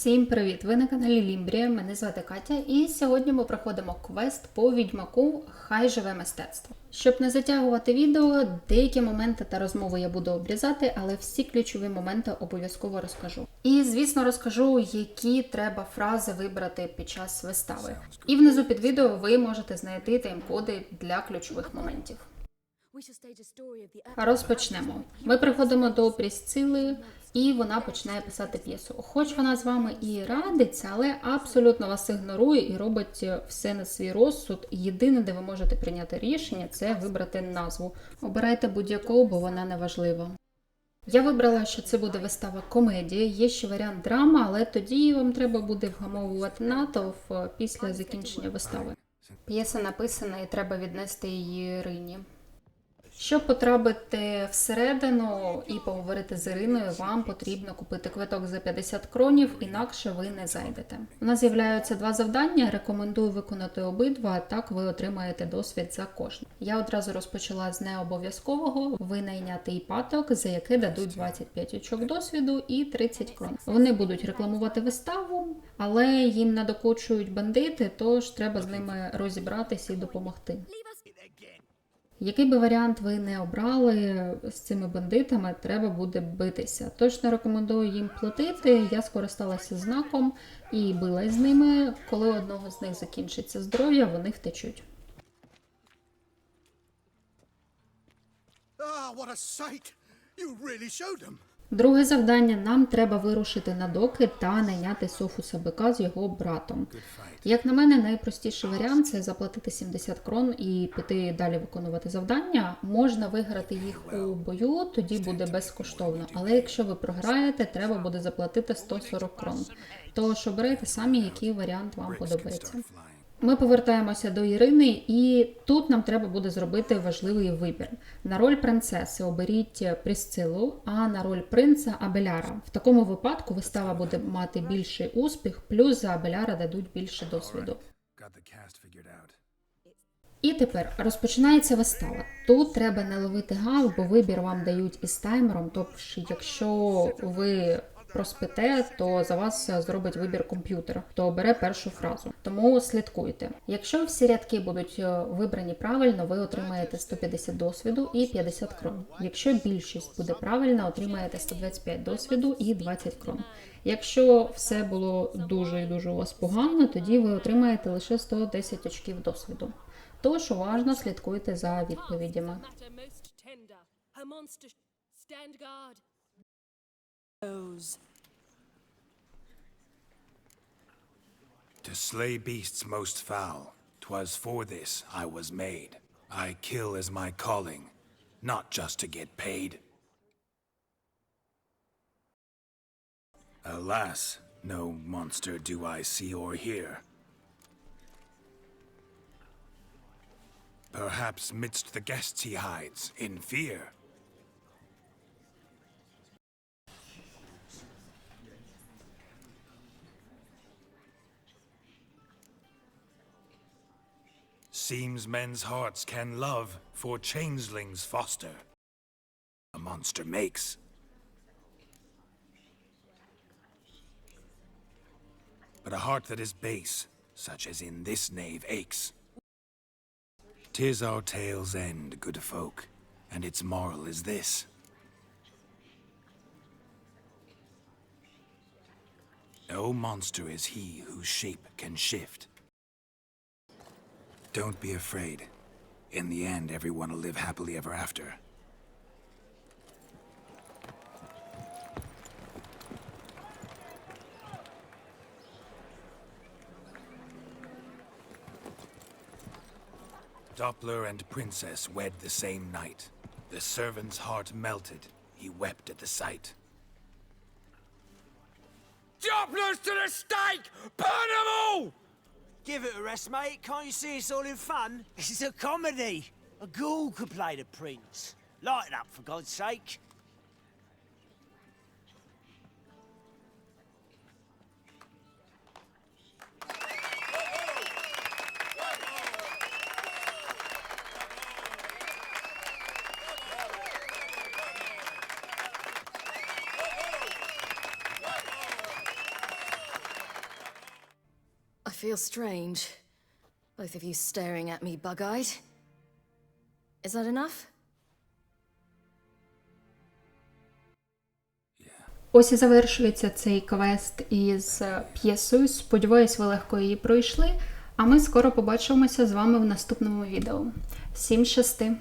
Всім привіт! Ви на каналі Лімбрія. Мене звати Катя, і сьогодні ми проходимо квест по відьмаку Хай живе мистецтво. Щоб не затягувати відео, деякі моменти та розмови я буду обрізати, але всі ключові моменти обов'язково розкажу. І звісно, розкажу, які треба фрази вибрати під час вистави. І внизу під відео ви можете знайти тайм-коди для ключових моментів. Розпочнемо. Ми приходимо до Прісцили, і вона починає писати п'єсу. Хоч вона з вами і радиться, але абсолютно вас ігнорує і робить все на свій розсуд. Єдине, де ви можете прийняти рішення, це вибрати назву. Обирайте будь-яку, бо вона не важлива. Я вибрала, що це буде вистава комедія. Є ще варіант драма, але тоді вам треба буде вгамовувати натовп е, після закінчення вистави. П'єса написана і треба віднести її Ірині. Щоб потрапити всередину і поговорити з Іриною, вам потрібно купити квиток за 50 кронів, інакше ви не зайдете. У нас з'являються два завдання. Рекомендую виконати обидва. Так ви отримаєте досвід за кожне. Я одразу розпочала з необов'язкового винайняти іпаток, за яке дадуть 25 очок досвіду і 30 крон. Вони будуть рекламувати виставу, але їм надокучують бандити, тож треба з ними розібратися і допомогти. Який би варіант ви не обрали з цими бандитами, треба буде битися. Тож не рекомендую їм платити. Я скористалася знаком і билась з ними. Коли одного з них закінчиться здоров'я, вони втечуть. Ah, what a sight! You really showed them. Друге завдання нам треба вирушити на доки та найняти Софуса бика з його братом. Як на мене, найпростіший варіант це заплатити 70 крон і піти далі виконувати завдання. Можна виграти їх у бою, тоді буде безкоштовно. Але якщо ви програєте, треба буде заплатити 140 крон. Тож обирайте самі, який варіант вам подобається. Ми повертаємося до Ірини, і тут нам треба буде зробити важливий вибір. На роль принцеси оберіть Прісцилу, а на роль принца Абеляра. В такому випадку вистава буде мати більший успіх, плюс за Абеляра дадуть більше досвіду. І тепер розпочинається вистава. Тут треба не ловити гав, бо вибір вам дають із таймером. Тобто, якщо ви проспите, то за вас зробить вибір комп'ютер, хто обере першу фразу. Тому слідкуйте. Якщо всі рядки будуть е, вибрані правильно, ви отримаєте 150 досвіду і 50 крон. Якщо більшість буде правильна, отримаєте 125 досвіду і 20 крон. Якщо все було дуже і дуже у вас погано, тоді ви отримаєте лише 110 очків досвіду. Тож уважно слідкуйте за відповідями. To slay beasts most foul, 'twas for this I was made. I kill as my calling, not just to get paid. Alas, no monster do I see or hear. Perhaps midst the guests he hides, in fear. Seems men's hearts can love, for changelings foster. A monster makes. But a heart that is base, such as in this knave aches. Tis our tale's end, good folk, and its moral is this. No monster is he whose shape can shift. Don't be afraid. In the end, everyone will live happily ever after. Doppler and Princess wed the same night. The servant's heart melted. He wept at the sight. Dopplers to the stake! Burn them all! Give it a rest, mate. Can't you see it's all in fun? It's a comedy. A ghoul could play the prince. Lighten up, for God's sake. Feels strange. Both of you staring at me bug eyed. Is that enough? Ось і завершується цей квест із е, п'єсою. Сподіваюсь, ви легко її пройшли. А ми скоро побачимося з вами в наступному відео. Всім щасти!